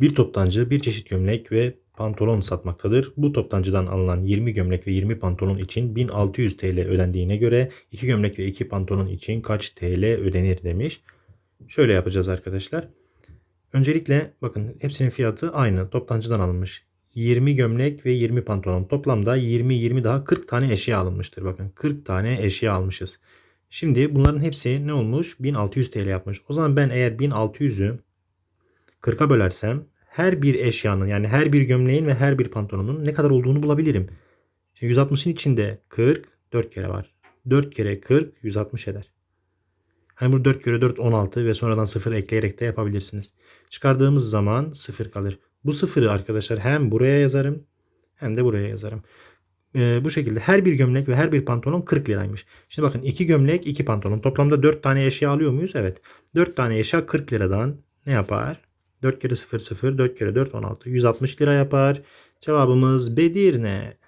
Bir toptancı bir çeşit gömlek ve pantolon satmaktadır. Bu toptancıdan alınan 20 gömlek ve 20 pantolon için 1600 TL ödendiğine göre 2 gömlek ve 2 pantolon için kaç TL ödenir demiş. Şöyle yapacağız arkadaşlar. Öncelikle bakın hepsinin fiyatı aynı. Toptancıdan alınmış. 20 gömlek ve 20 pantolon. Toplamda 20 20 daha 40 tane eşya alınmıştır. Bakın 40 tane eşya almışız. Şimdi bunların hepsi ne olmuş? 1600 TL yapmış. O zaman ben eğer 1600'ü 40'a bölersem her bir eşyanın yani her bir gömleğin ve her bir pantolonun ne kadar olduğunu bulabilirim. Şimdi 160'ın içinde 40 4 kere var. 4 kere 40 160 eder. Hani bu 4 kere 4 16 ve sonradan 0 ekleyerek de yapabilirsiniz. Çıkardığımız zaman 0 kalır. Bu sıfırı arkadaşlar hem buraya yazarım hem de buraya yazarım. Ee, bu şekilde her bir gömlek ve her bir pantolon 40 liraymış. Şimdi bakın 2 gömlek 2 pantolon. Toplamda 4 tane eşya alıyor muyuz? Evet. 4 tane eşya 40 liradan ne yapar? 4 kere 0 0 4 kere 4 16 160 lira yapar. Cevabımız Bedirne.